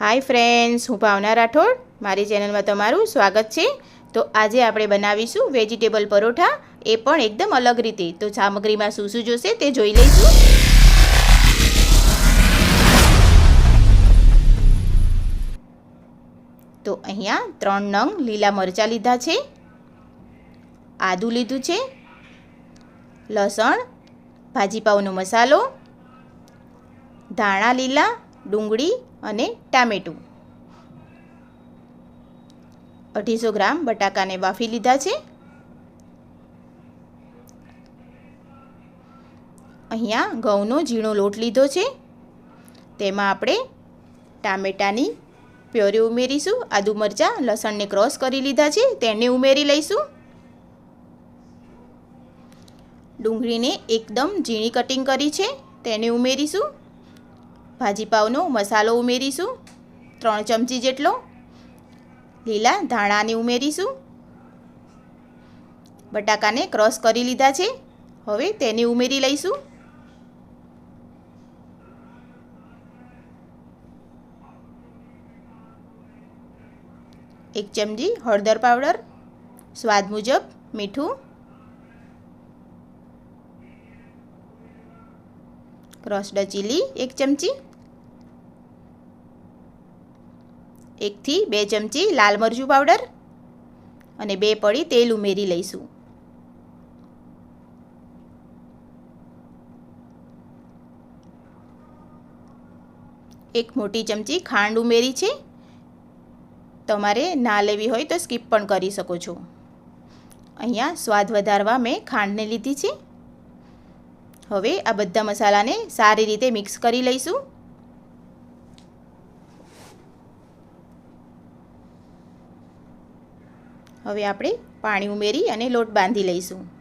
Hi friends, હું ભાવના રાઠોડ. મારી ચેનલમાં તમારું સ્વાગત છે. તો આજે આપણે બનાવીશું વેજીટેબલ પરોઠા. એ પણ એકદમ અલગ રીતે. તો સામગ્રીમાં શું શું જોશે તે જોઈ લઈશું. તો અહીંયા ત્રણ નંગ લીલા મરચાં લીધા છે. આદું લીધું છે. લસણ ભાજીપાવનો મસાલો, ધાણા લીલા, ડુંગળી અને ટામેટું. અઢીસો ગ્રામ બટાકાને બાફી લીધા છે. અહીંયા ઘઉંનો ઝીણો લોટ લીધો છે. તેમાં આપણે ટામેટાની પ્યોરી ઉમેરીશું, આદુ મરચાં, લસણને ક્રોસ કરી લીધા છે, તેને ઉમેરી લઈશું. ડુંગળીને એકદમ ઝીણી કટિંગ કરી છે, તેને ઉમેરીશું. ભાજીપાવનો મસાલો ઉમેરીશું. ત્રણ ચમચી જેટલો લીલા ધાણાને ઉમેરીશું. બટાકાને ક્રોસ કરી લીધા છે. હવે તેને ઉમેરી લઈશું. એક ચમચી હળદર પાવડર, સ્વાદ મુજબ મીઠું. ક્રોસ્ડ ચીલી એક ચમચી. એકથી બે ચમચી લાલ મરચું પાવડર અને બે પડી તેલ ઉમેરી લઈશું. એક મોટી ચમચી ખાંડ ઉમેરી છે. તમારે ના લેવી હોય તો સ્કીપ પણ કરી શકો છો. અહીંયા સ્વાદ વધારવા મેં ખાંડને લીધી છે. હવે આ બધા મસાલાને સારી રીતે મિક્સ કરી લઈશું. હવે આપણે પાણી ઉમેરી અને લોટ બાંધી લઈશું.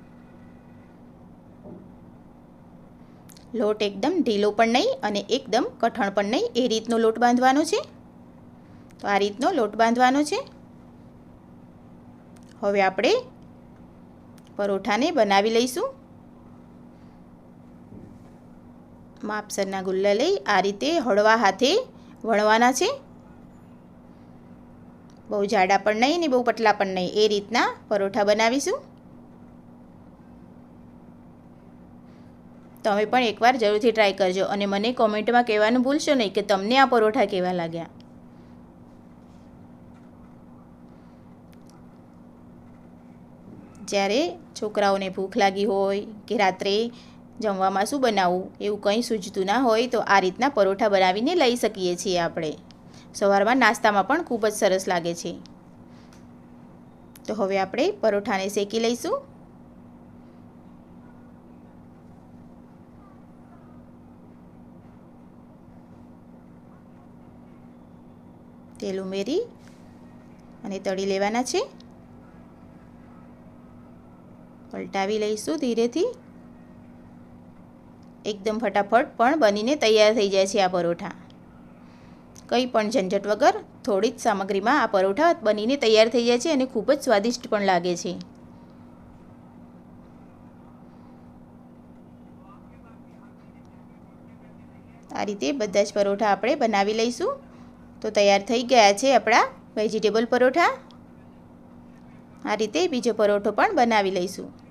લોટ એકદમ ઢીલો પણ નહીં અને એકદમ કઠણ પણ નહીં એ રીતનો લોટ બાંધવાનો છે. તો આ રીતનો લોટ બાંધવાનો છે. હવે આપણે પરોઠાને બનાવી લઈશું. માપસરના ગુલ્લા લઈ આ રીતે હળવા હાથે વણવાના છે. બહુ જાડા પણ નહીં ને બહુ પતલા પણ નહીં. એ રીતના પરોઠા બનાવીશું. તમે પણ એકવાર જરૂરથી ટ્રાય કરજો અને મને કોમેન્ટમાં કહેવાનું ભૂલશો નહીં કે તમને આ પરોઠા કેવા લાગ્યા. જ્યારે છોકરાઓને ભૂખ લાગી હોય કે રાત્રે જમવામાં શું બનાવવું એવું કંઈ સૂજતું ના હોય તો આ રીતના પરોઠા બનાવીને લઈ શકીએ છીએ આપણે. સવારમાં નાસ્તામાં પણ ખૂબ જ સરસ લાગે છે. તો હવે આપણે પરોઠાને શેકી લઈશું. તેલ ઉમેરી અને તળી લેવાના છે. પલટાવી લઈશું ધીરેથી. એકદમ ફટાફટ પણ બનીને તૈયાર થઈ જાય છે આ પરોઠા. કંઈ પણ ઝંઝટ વગર થોડી જ સામગ્રીમાં આ પરોઠા બનીને તૈયાર થઈ જાય છે અને ખૂબ જ સ્વાદિષ્ટ પણ લાગે છે. આ રીતે બધા જ પરોઠા આપણે બનાવી લઈશું. તો તૈયાર થઈ ગયા છે આપણા વેજીટેબલ પરોઠા. આ રીતે બીજો પરોઠો પણ બનાવી લઈશું.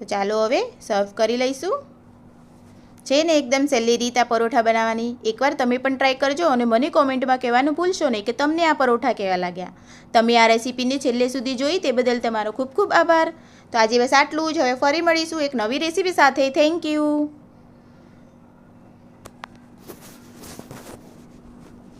તો ચાલો હવે સર્વ કરી લઈશું. છે ને એકદમ સહેલી રીત આ પરોઠા બનાવવાની. એકવાર તમે પણ ટ્રાય કરજો અને મને કોમેન્ટમાં કહેવાનું ભૂલશો નહીં કે તમને આ પરોઠા કેવા લાગ્યા. તમે આ રેસીપીને છેલ્લે સુધી જોઈ તે બદલ તમારો ખૂબ ખૂબ આભાર. તો આજે બસ આટલું જ. હવે ફરી મળીશું એક નવી રેસીપી સાથે. Thank you